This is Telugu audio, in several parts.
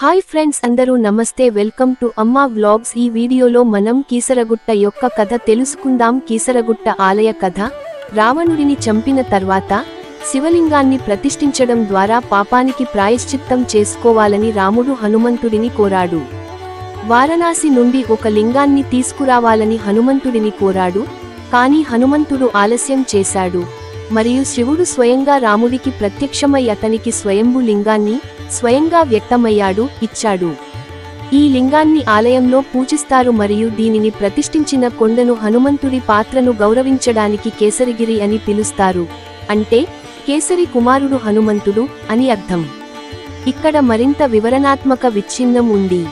హాయ్ ఫ్రెండ్స్ అందరూ నమస్తే వెల్కమ్ టు అమ్మా వ్లాగ్స్. ఈ వీడియోలో మనం కీసరగుట్ట యొక్క కథ తెలుసుకుందాం. కీసరగుట్ట ఆలయ కథ. రావణుడిని చంపిన తర్వాత శివలింగాన్ని ప్రతిష్ఠించడం ద్వారా పాపానికి ప్రాయశ్చిత్తం చేసుకోవాలని రాముడు హనుమంతుడిని కోరాడు. వారణాసి నుండి ఒక లింగాన్ని తీసుకురావాలని హనుమంతుడిని కోరాడు. కానీ హనుమంతుడు ఆలస్యం చేశాడు. మరియు శివుడు స్వయంగా రాముడికి ప్రత్యక్షమై అతనికి స్వయంభు లింగాన్ని స్వయంగా వ్యక్తమయ్యాడు ఇచ్చాడు. ఈ లింగాన్ని ఆలయంలో పూజిస్తారు మరియు దీనిని ప్రతిష్ఠించిన కొండను హనుమంతుడి పాత్రను గౌరవించడానికి కేసరిగిరి అని పిలుస్తారు. అంటే కేసరి కుమారుడు హనుమంతుడు అని అర్థం. ఇక్కడ మరింత వివరణాత్మక విచ్ఛిన్నం ఉంది.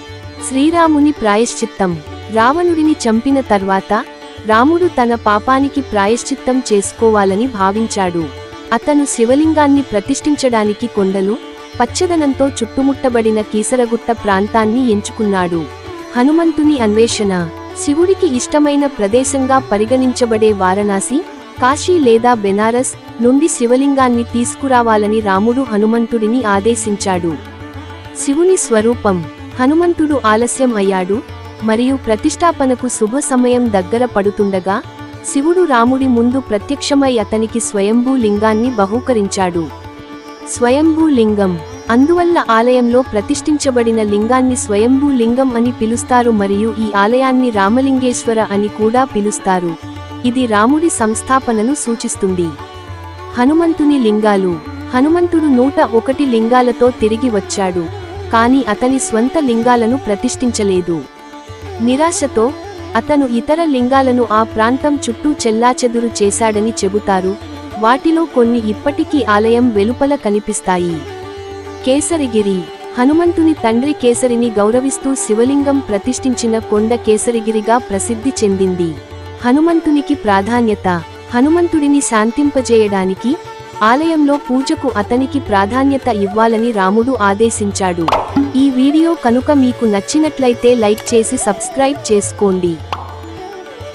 శ్రీరాముని ప్రాయశ్చిత్తం. రావణుడిని చంపిన తర్వాత రాముడు తన పాపానికి ప్రాయశ్చిత్తం చేసుకోవాలని భావించాడు. అతను శివలింగాన్ని ప్రతిష్ఠించడానికి కొండలు పచ్చదనంతో చుట్టుముట్టబడిన కీసరగుట్ట ప్రాంతాన్ని ఎంచుకున్నాడు. హనుమంతుని అన్వేషణ. శివుడికి ఇష్టమైన ప్రదేశంగా పరిగణించబడే వారణాసి కాశీ లేదా బెనారస్ నుండి శివలింగాన్ని తీసుకురావాలని రాముడు హనుమంతుడిని ఆదేశించాడు. శివుని స్వరూపం. హనుమంతుడు ఆలస్యం అయ్యాడు మరియు ప్రతిష్టాపనకు శుభ సమయం దగ్గర పడుతుండగా శివుడు రాముడి ముందు ప్రత్యక్షమై అతనికి స్వయంభూ లింగాన్ని బహూకరించాడు. స్వయంభూ లింగం అందువల్ల ఆలయంలో ప్రతిష్ఠించబడిన లింగాన్ని స్వయంభూ లింగం అని పిలుస్తారు మరియు ఈ ఆలయాన్ని రామలింగేశ్వర అని కూడా పిలుస్తారు. ఇది రాముడి సంస్థాపనను సూచిస్తుంది. హనుమంతుని లింగాలు. హనుమంతుడు నూట ఒకటి లింగాలతో తిరిగి వచ్చాడు. కాని అతని స్వంత లింగాలను ప్రతిష్ఠించలేదు. నిరాశతో అతను ఇతర లింగాలను ఆ ప్రాంతం చుట్టూ చెల్లాచెదురు చేశాడని చెబుతారు వాటిలో కొన్ని ఇప్పటికీ ఆలయం వెలుపల కనిపిస్తాయి. కేసరిగిరి హనుమంతుని తండ్రి కేసరిని గౌరవిస్తూ శివలింగం ప్రతిష్ఠించిన కొండ కేసరిగిరిగా ప్రసిద్ధి చెందింది. హనుమంతునికి ప్రాధాన్యత హనుమంతుడిని శాంతింపజేయడానికి ఆలయంలో పూజకు అతనికి ప్రాధాన్యత ఇవ్వాలని రాముడు ఆదేశించాడు. ఈ వీడియో కనుక మీకు నచ్చినట్లయితే లైక్ చేసి సబ్స్క్రైబ్ చేసుకోండి.